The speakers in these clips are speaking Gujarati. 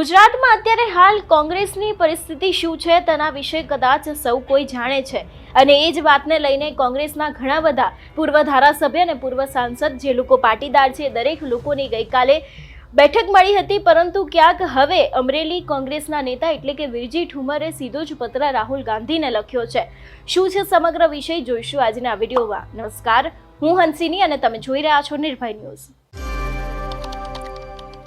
ગુજરાતમાં અત્યારે હાલ કોંગ્રેસની પરિસ્થિતિ શું છે તેના વિશે કદાચ સૌ કોઈ જાણે છે. અને એ જ વાતને લઈને કોંગ્રેસના ઘણા બધા પૂર્વ ધારાસભ્ય અને પૂર્વ સાંસદ જે લોકો પાટીદાર છે, દરેક લોકોની ગઈકાલે બેઠક મળી હતી, પરંતુ ક્યાંક હવે અમરેલી કોંગ્રેસના નેતા એટલે કે વિરજી ઠુમરે સીધો જ પત્ર રાહુલ ગાંધીને લખ્યો છે. શું છે સમગ્ર વિષય જોઈશું આજના વિડીયોમાં. નમસ્કાર, હું હંસિની અને તમે જોઈ રહ્યા છો નિર્ભય ન્યૂઝ.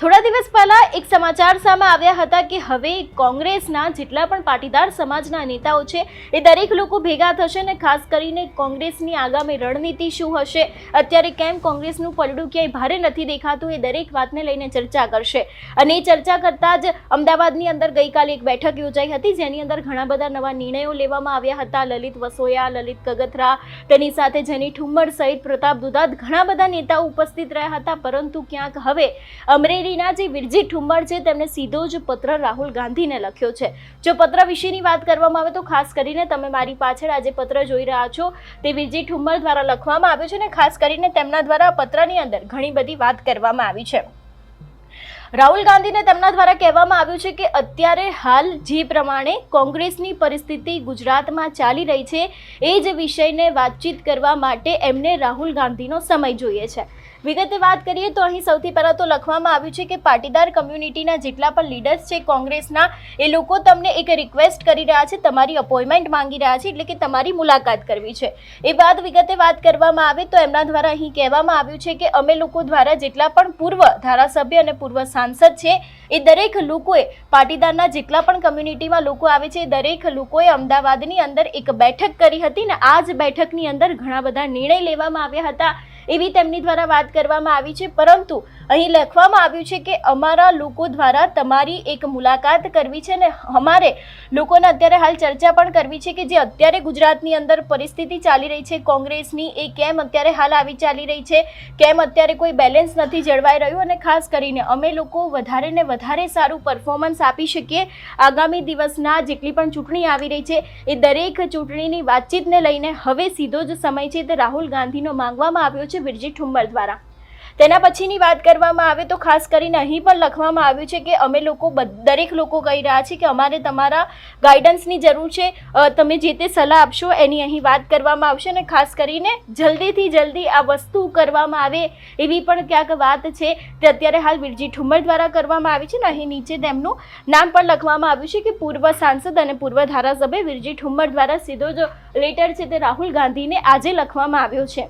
થોડા દિવસ પહેલા એક સમાચાર સામે આવ્યા હતા કે હવે કોંગ્રેસના જેટલા પણ પાટીદાર સમાજના નેતાઓ છે, એ દરેક લોકો ભેગા થશે અને ખાસ કરીને કોંગ્રેસની આગામી રણનીતિ શું હશે? અત્યારે કેમ કોંગ્રેસનું પલડું ક્યાંય ભારે નથી દેખાતું? એ દરેક વાતને લઈને ચર્ચા કરશે. અને એ ચર્ચા કરતા જ અમદાવાદની અંદર ગઈકાલે એક બેઠક યોજાઈ હતી, જેની અંદર ઘણા બધા નવા નિર્ણયો લેવામાં આવ્યા હતા. લલિત વસોયા, લલિત કગથરા, તેની સાથે જેની ઠુમ્મર સહિત પ્રતાપ દુધાત ઘણા બધા નેતાઓ ઉપસ્થિત રહ્યા હતા. પરંતુ ક્યાંક હવે અમરેલીના જે વિરજી ઠુમ્મર છે તેમણે સીધો જ પત્ર રાહુલ ગાંધીને લખ્યો છે. જો પત્ર વિશેની વાત કરવામાં આવે તો ખાસ કરીને તમે મારી પાછળ આજે પત્ર જોઈ રહ્યા છો, તે વિરજી ઠુમ્મર દ્વારા લખવામાં આવ્યો છે અને ખાસ કરીને તેમના દ્વારા પત્રની અંદર ઘણી બધી વાત કરવામાં આવી છે. રાહુલ ગાંધીને તેમના દ્વારા કહેવામાં આવ્યું છે કે અત્યારે હાલ જે પ્રમાણે કોંગ્રેસની પરિસ્થિતિ ગુજરાતમાં ચાલી રહી છે, એ જ વિષયને વાતચીત કરવા માટે એમને રાહુલ ગાંધીનો સમય જોઈએ છે. વિગતે વાત કરીએ તો અહીં સૌથી પહેલાં તો લખવામાં આવ્યું છે કે પાટીદાર કમ્યુનિટીના જેટલા પણ લીડર્સ છે કોંગ્રેસના, એ લોકો તમને એક રિક્વેસ્ટ કરી રહ્યા છે, તમારી અપોઇન્ટમેન્ટ માંગી રહ્યા છે, એટલે કે તમારી મુલાકાત કરવી છે. એ બાદ વિગતે વાત કરવામાં આવે તો એમના દ્વારા અહીં કહેવામાં આવ્યું છે કે અમે લોકો દ્વારા જેટલા પણ પૂર્વ ધારાસભ્ય અને પૂર્વ સાંસદ છે એ દરેક લોકોએ પાટીદારના જેટલા પણ કમ્યુનિટીમાં લોકો આવે છે દરેક લોકોએ અમદાવાદની અંદર એક બેઠક કરી હતી ને આ જ બેઠકની અંદર ઘણા બધા નિર્ણય લેવામાં આવ્યા હતા. એવી તેમની દ્વારા વાત કરવામાં આવી છે. પરંતુ અહીં લખવામાં આવ્યું છે કે અમારા લોકો દ્વારા તમારી એક મુલાકાત કરવી છે ને અમારે લોકોને અત્યારે હાલ ચર્ચા પણ કરવી છે કે જે અત્યારે ગુજરાતની અંદર પરિસ્થિતિ ચાલી રહી છે, કોંગ્રેસની એ કેમ અત્યારે હાલ આવી ચાલી રહી છે, કેમ અત્યારે કોઈ બેલેન્સ નથી જળવાઈ રહ્યું અને ખાસ કરીને અમે લોકો વધારે ને વધારે સારું પરફોર્મન્સ આપી શકીએ. આગામી દિવસના જેટલી પણ ચૂંટણી આવી રહી છે, એ દરેક ચૂંટણીની વાતચીતને લઈને હવે સીધો જ સમય છે તે રાહુલ ગાંધીનો માંગવામાં આવ્યો છે વિરજી ઠુંબર દ્વારા. તેના પછીની વાત કરવામાં આવે તો ખાસ કરીને અહીં પણ લખવામાં આવ્યું છે કે અમે લોકો દરેક લોકો કહી રહ્યા છે કે અમારે તમારા ગાઈડન્સની જરૂર છે. તમે જે તે સલાહ આપશો એની અહીં વાત કરવામાં આવશે અને ખાસ કરીને જલ્દીથી જલ્દી આ વસ્તુ કરવામાં આવે એવી પણ ક્યાંક વાત છે. તે અત્યારે હાલ વિરજી ઠુમ્મર દ્વારા કરવામાં આવી છે ને અહીં નીચે તેમનું નામ પણ લખવામાં આવ્યું છે કે પૂર્વ સાંસદ અને પૂર્વ ધારાસભ્ય વિરજી ઠુમ્મર દ્વારા સીધો જ લેટર છે તે રાહુલ ગાંધીને આજે લખવામાં આવ્યો છે.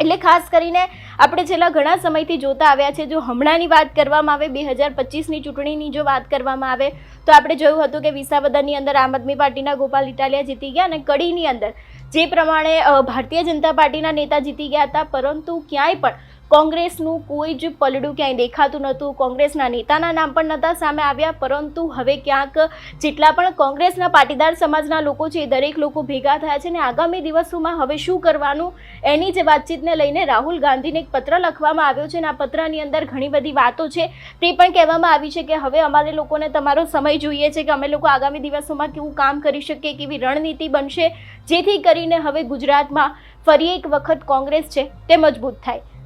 એટલે ખાસ કરીને આપણે છેલ્લા ઘણા સમયથી જોતા આવ્યા છે, જો હમણાંની વાત કરવામાં આવે, બે હજાર પચીસની ચૂંટણીની જો વાત કરવામાં આવે, તો આપણે જોયું હતું કે વિસાવદરની અંદર આમ આદમી પાર્ટીના ગોપાલ ઇટાલિયા જીતી ગયા અને કડીની અંદર જે પ્રમાણે ભારતીય જનતા પાર્ટીના નેતા જીતી ગયા હતા, પરંતુ ક્યાંય પણ કોંગ્રેસનું કોઈ જ પલડું ક્યાંય દેખાતું નહોતું. કોંગ્રેસના નેતાના નામ પણ નહોતા સામે આવ્યા, પરંતુ હવે ક્યાંક જેટલા પણ કોંગ્રેસના પાટીદાર સમાજના લોકો છે એ દરેક લોકો ભેગા થયા છે અને આગામી દિવસોમાં હવે શું કરવાનું એની જ વાતચીતને લઈને રાહુલ ગાંધીને એક પત્ર લખવામાં આવ્યો છે અને આ પત્રની અંદર ઘણી બધી વાતો છે. તે પણ કહેવામાં આવી છે કે હવે અમારે લોકોને તમારો સમય જોઈએ છે કે અમે લોકો આગામી દિવસોમાં કેવું કામ કરી શકીએ, કેવી રણનીતિ બનશે, જેથી કરીને હવે ગુજરાતમાં ફરી એક વખત કોંગ્રેસ છે તે મજબૂત થાય.